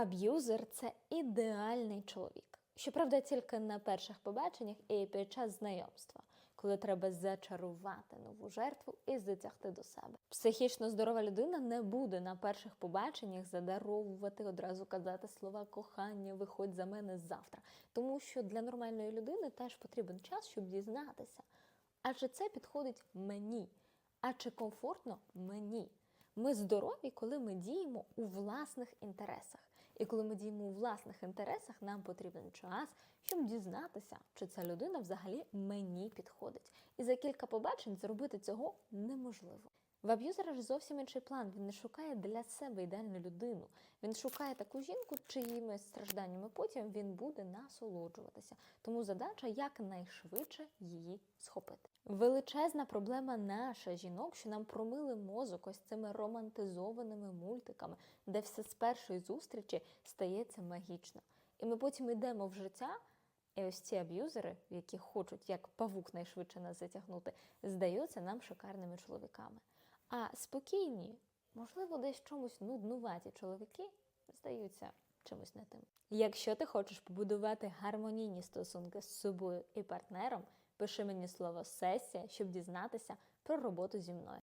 Аб'юзер це ідеальний чоловік. Щоправда, тільки на перших побаченнях і під час знайомства, коли треба зачарувати нову жертву і затягти до себе. Психічно здорова людина не буде на перших побаченнях задаровувати, одразу казати слова кохання, виходь за мене завтра. Тому що для нормальної людини теж потрібен час, щоб дізнатися. А чи це підходить мені? А чи комфортно мені? Ми здорові, коли ми діємо у власних інтересах. І коли ми діємо у власних інтересах, нам потрібен час, щоб дізнатися, чи ця людина взагалі мені підходить. І за кілька побачень зробити цього неможливо. В аб'юзера ж зовсім інший план. Він не шукає для себе ідеальну людину. Він шукає таку жінку, чиїми стражданнями потім він буде насолоджуватися. Тому задача якнайшвидше її схопити. Величезна проблема наша жінок, що нам промили мозок ось цими романтизованими мультиками, де все з першої зустрічі стається магічно. І ми потім йдемо в життя. І ось ці аб'юзери, які хочуть як павук найшвидше нас затягнути, здаються нам шикарними чоловіками. А спокійні, можливо, десь чомусь нуднуваті чоловіки здаються чимось не тим. Якщо ти хочеш побудувати гармонійні стосунки з собою і партнером, пиши мені слово сесія, щоб дізнатися про роботу зі мною.